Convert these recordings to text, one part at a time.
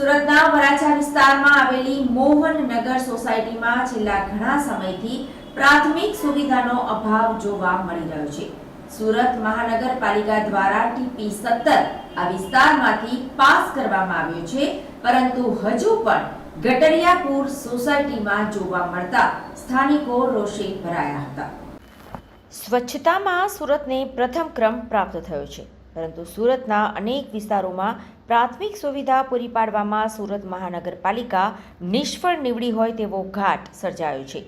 સુરતના વરાછા વિસ્તારમાં આવેલી મોહનનગર સોસાયટીમાં છેલ્લા ઘણા સમયથી પ્રાથમિક સુવિધાનો અભાવ જોવા મળી રહ્યો છે. સુરત મહાનગરપાલિકા દ્વારા ટીપી સત્તર આ વિસ્તારમાંથી પાસ કરવામાં આવ્યો છે, પરંતુ હજુ પણ ગટરિયાપુર સોસાયટીમાં જોવા મળતા સ્થાનિકો રોષે ભરાયા હતા. સ્વચ્છતામાં સુરતને પ્રથમ ક્રમ પ્રાપ્ત થયો છે, પરંતુ સુરતના અનેક વિસ્તારોમાં પ્રાથમિક સુવિધા પૂરી પાડવામાં સુરત મહાનગરપાલિકા નિષ્ફળ નીવડી હોય તેવો ઘાટ સર્જાયો છે.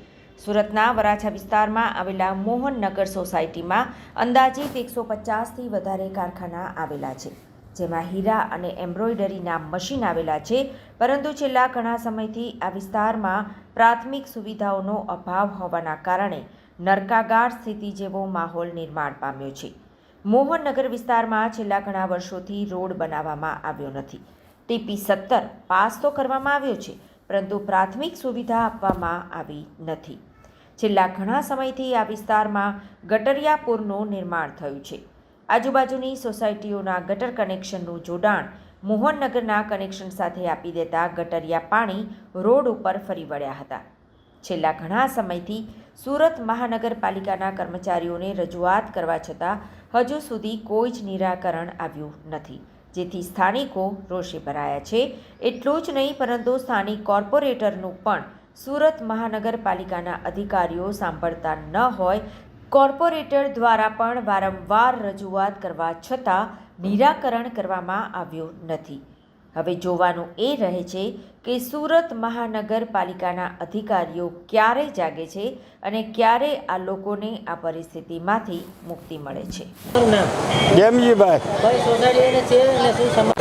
સુરતના વરાછા વિસ્તારમાં આવેલા મોહનનગર સોસાયટીમાં અંદાજિત એકસો પચાસથી વધારે કારખાના આવેલા છે, જેમાં હીરા અને એમ્બ્રોઇડરીના મશીન આવેલા છે, પરંતુ છેલ્લા ઘણા સમયથી આ વિસ્તારમાં પ્રાથમિક સુવિધાઓનો અભાવ હોવાના કારણે નરકાગાર સ્થિતિ જેવો માહોલ નિર્માણ પામ્યો છે. મોહનનગર વિસ્તારમાં છેલ્લા ઘણા વર્ષોથી રોડ બનાવવામાં આવ્યો નથી. ટીપી સત્તર પાસ તો કરવામાં આવ્યો છે, પરંતુ પ્રાથમિક સુવિધા આપવામાં આવી નથી. છેલ્લા ઘણા સમયથી આ વિસ્તારમાં ગટરિયાપુરનું નિર્માણ થયું છે. આજુબાજુની સોસાયટીઓના ગટર કનેક્શનનું જોડાણ મોહનનગરના કનેક્શન સાથે આપી દેતા ગટરિયા પાણી રોડ ઉપર ફરી વળ્યા હતા. છેલ્લા ઘણા સમયથી સુરત મહાનગરપાલિકાના કર્મચારીઓને રજૂઆત કરવા છતાં હજુ સુધી કોઈ જ નિરાકરણ આવ્યું નથી. જેથી સ્થાનિકો રોષે ભરાયા છે. એટલું જ નહીં, પરંતુ સ્થાનિક કોર્પોરેટરનું પણ સુરત મહાનગરપાલિકાના અધિકારીઓ સાંભળતા ન હોય, કોર્પોરેટર દ્વારા પણ વારંવાર રજૂઆત કરવા છતાં નિરાકરણ કરવામાં આવ્યું નથી. હવે જોવાનું એ રહે છે કે સુરત મહાનગરપાલિકાના અધિકારીઓ ક્યારે જાગે છે અને ક્યારે આ લોકોને આ પરિસ્થિતિમાંથી મુક્તિ મળે છે.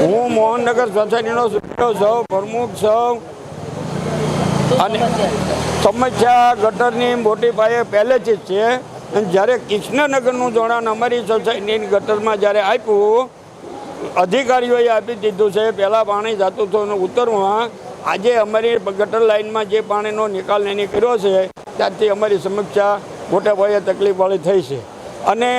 હું મોહનનગર સોસાયટીનો સૌ પ્રમુખ સૌ અને- સમસ્યા ગટરની મોટી પાયે પહેલેથી જ છે. અને જ્યારે કૃષ્ણનગરનું જોડાણ અમારી સોસાયટીની ગટરમાં જ્યારે આપ્યું અધિકારીઓએ આપી દીધું છે. પહેલાં પાણી જતું હતું અને ઉત્તરમાં આજે અમારી ગટર લાઇનમાં જે પાણીનો નિકાલ એને કર્યો છે ત્યારથી અમારી સમસ્યા મોટા ભાઈએ તકલીફવાળી થઈ છે. અને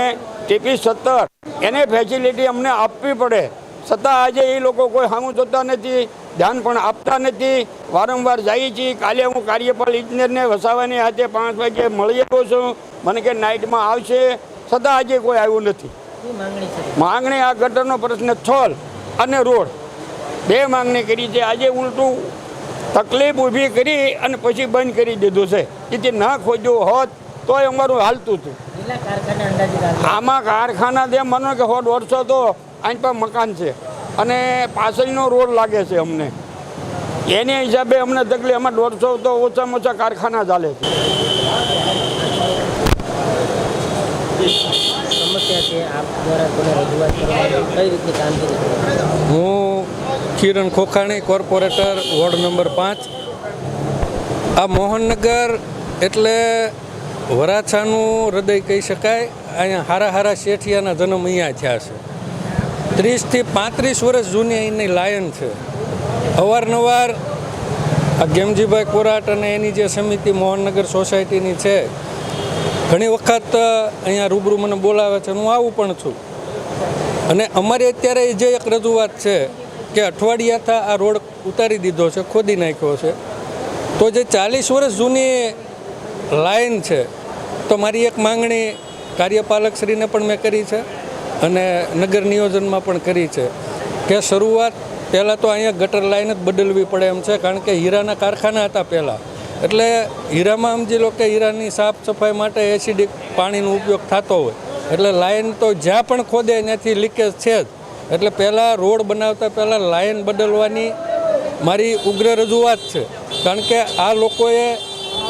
ટીપી સત્તર, એને ફેસિલિટી અમને આપવી પડે. છતાં આજે એ લોકો કોઈ સામું જોતા નથી, ધ્યાન પણ આપતા નથી. વારંવાર જઈએ છીએ કાલે હું કાર્યપાલ ઇજનેરને વસાવાની હાથે પાંચ વાગે મળી આવ્યો છું. મને કે નાઇટમાં આવશે. છતાં આજે કોઈ આવ્યું નથી. માંગણી આ ગટરનો પ્રશ્ન છોલ અને રોડ. બે માંગણી કરી છે. આજે ઉલટું તકલીફ ઊભી કરી અને પછી બંધ કરી દીધું છે. એથી ના ખોજ્યું હોત તોય અમારું હાલતું હતું. આમાં કારખાના જેમ માનો કે હો દોઢસો તો અહીં પર મકાન છે. અને પાછળનો રોડ લાગે છે અમને. એને હિસાબે અમને તકલીફ. એમાં દોઢસો તો ઓછામાં ઓછા કારખાના ચાલે છે. હું Kiran Khokhani, corporator, ward number પાંચ. આ મોહનનગર એટલે વરાછાનું હૃદય કહી શકાય. અહીંયા હારા હારા શેઠિયાના જન્મ અહીંયા થયા છે. ત્રીસથી પાંત્રીસ વર્ષ જૂની અહીંની લાયન છે. અવારનવાર આ ગેમજીભાઈ કોરાટ અને એની જે સમિતિ મોહનનગર સોસાયટીની છે ઘણી વખત અહીંયા રૂબરૂ મને બોલાવે છે, હું આવું પણ છું. અને અમારી અત્યારે જે એક રજૂઆત છે કે અઠવાડિયાથી આ રોડ ઉતારી દીધો છે, ખોદી નાખ્યો છે, તો જે ચાલીસ વર્ષ જૂની લાઈન છે, તો મારી એક માંગણી કાર્યપાલકશ્રીને પણ મેં કરી છે અને નગર નિયોજનમાં પણ કરી છે કે શરૂઆત પહેલાં તો અહીંયા ગટર લાઈન જ બદલવી પડે એમ છે, કારણ કે હીરાના કારખાના હતા પહેલાં. એટલે હીરામાં સમજી લો કે હીરાની સાફ સફાઈ માટે એસિડિક પાણીનો ઉપયોગ થતો હોય, એટલે લાઇન તો જ્યાં પણ ખોદે ત્યાંથી લીકેજ છે જ. એટલે પહેલાં રોડ બનાવતા પહેલાં લાઇન બદલવાની મારી ઉગ્ર રજૂઆત છે. કારણ કે આ લોકોએ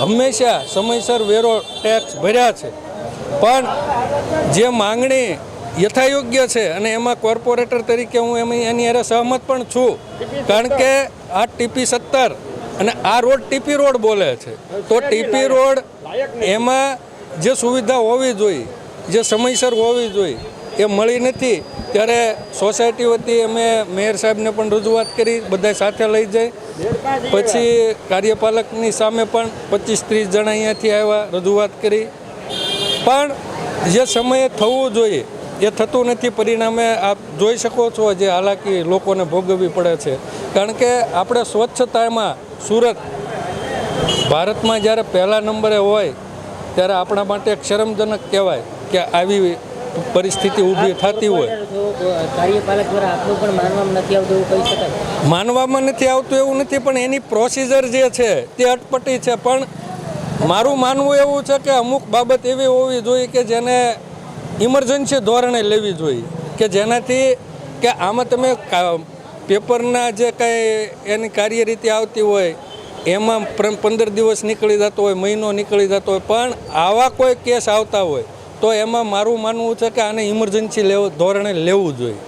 હંમેશા સમયસર વેરો ટેક્સ ભર્યા છે. પણ જે માંગણી યથાયોગ્ય છે અને એમાં કોર્પોરેટર તરીકે હું એમ એની અરે સહમત પણ છું. કારણ કે આ ટીપી સત્તર અને આ રોડ ટીપી રોડ બોલે છે. તો ટીપી રોડ એમાં જે સુવિધા હોવી જોઈએ જે સમયસર હોવી જોઈએ એ મળી નથી. ત્યારે સોસાયટી વતી અમે મેયર સાહેબને પણ રજૂઆત કરી બધા સાથે લઈ જાય પછી કાર્યપાલકની સામે પણ પચીસ ત્રીસ જણા અહીંયાથી આવ્યા રજૂઆત કરી. પણ જે સમયે થવું જોઈએ એ થતું નથી પરિણામે આપ જોઈ શકો છો જે હાલાકી લોકોને ભોગવવી પડે છે. કારણ કે આપણે સ્વચ્છતામાં સુરત ભારતમાં જ્યારે પહેલા નંબરે હોય ત્યારે આપણા માટે એક શરમજનક કહેવાય કે આવી પરિસ્થિતિ ઊભી થતી હોય. કાર્યપાલક આપણું પણ માનવામાં નથી આવતું એવું માનવામાં નથી આવતું એવું નથી પણ એની પ્રોસિજર જે છે તે અટપટી છે. પણ મારું માનવું એવું છે કે અમુક બાબત એવી હોવી જોઈએ કે જેને ઇમરજન્સી ધોરણે લેવી જોઈએ. કે જેનાથી કે આમાં તમે પેપરના જે કાંઈ એની કાર્યરીતિ આવતી હોય, એમાં પંદર દિવસ નીકળી જતો હોય, મહિનો નીકળી જતો હોય, પણ આવા કોઈ કેસ આવતા હોય, તો એમાં મારું માનવું છે કે આને ઇમરજન્સી લેવું, ધોરણે લેવું જોઈએ.